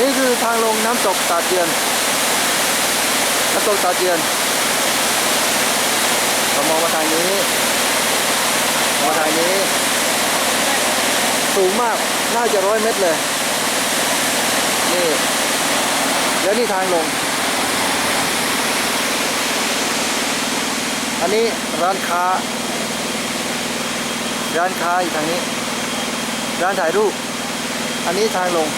นี่คือทางลงน้ำตกตาเยือนน้ำตกตาเยือนเรามองมาทางนี้มองมาทางนี้ สูงมาก น่าจะร้อยเมตรเลย นี่ แล้วนี่ทางลง อันนี้ร้านค้า ร้านค้าอยู่ทางนี้ ร้านถ่ายรูป อันนี้ทางลง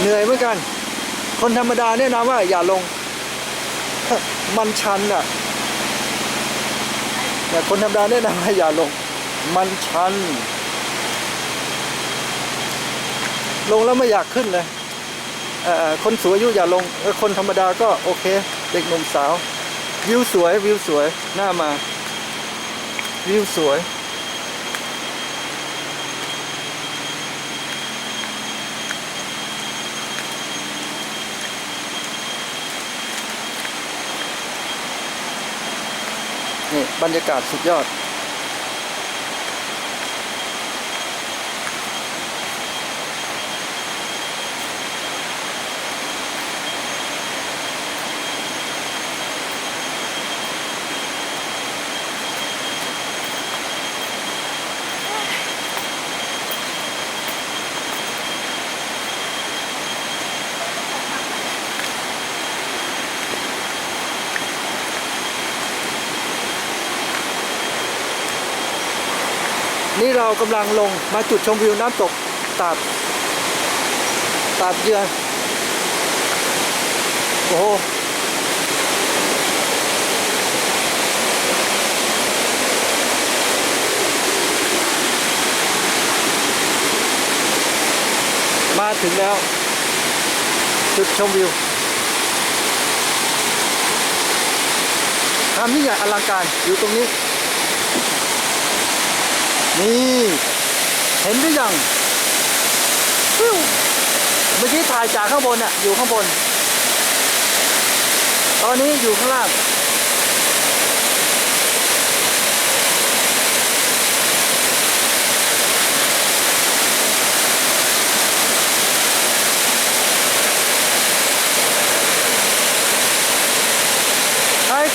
เหนื่อยเหมือนกัน คนธรรมดาแนะนำว่าอย่าลง มันชันอะแต่คนธรรมดาแนะนำว่าอย่าลง มันชัน ลงแล้วไม่อยากขึ้นเลยอ่อคนสูงอายุอย่าลง คนธรรมดาก็โอเค เด็กหนุ่มสาว วิวสวยวิวสวยหน้ามา วิวสวย นี่บรรยากาศสุดยอด นี่เรากำลังลงมาจุดชมวิวน้ำตกตาดตาดเยือนโอ้โหมาถึงแล้ว จุดชมวิวความยิ่ใหญ่อลังการอยู่ตรงนี้ นี่ เห็นหรือยังเมื่อกี้ถ่ายจากข้างบนน่ะอยู่ข้างบน ตอนนี้อยู่ข้างล่าง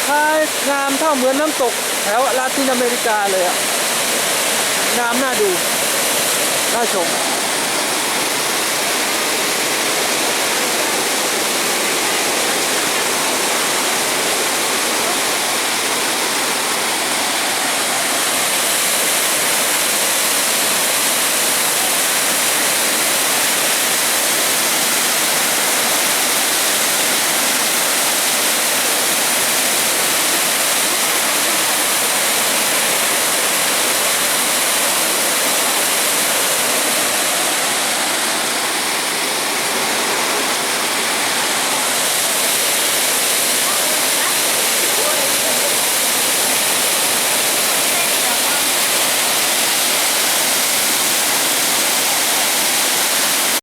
คล้ายๆงามเท่าเหมือนน้ำตกแถวลาตินอเมริกาเลยอะ งามน่าดู น่าชม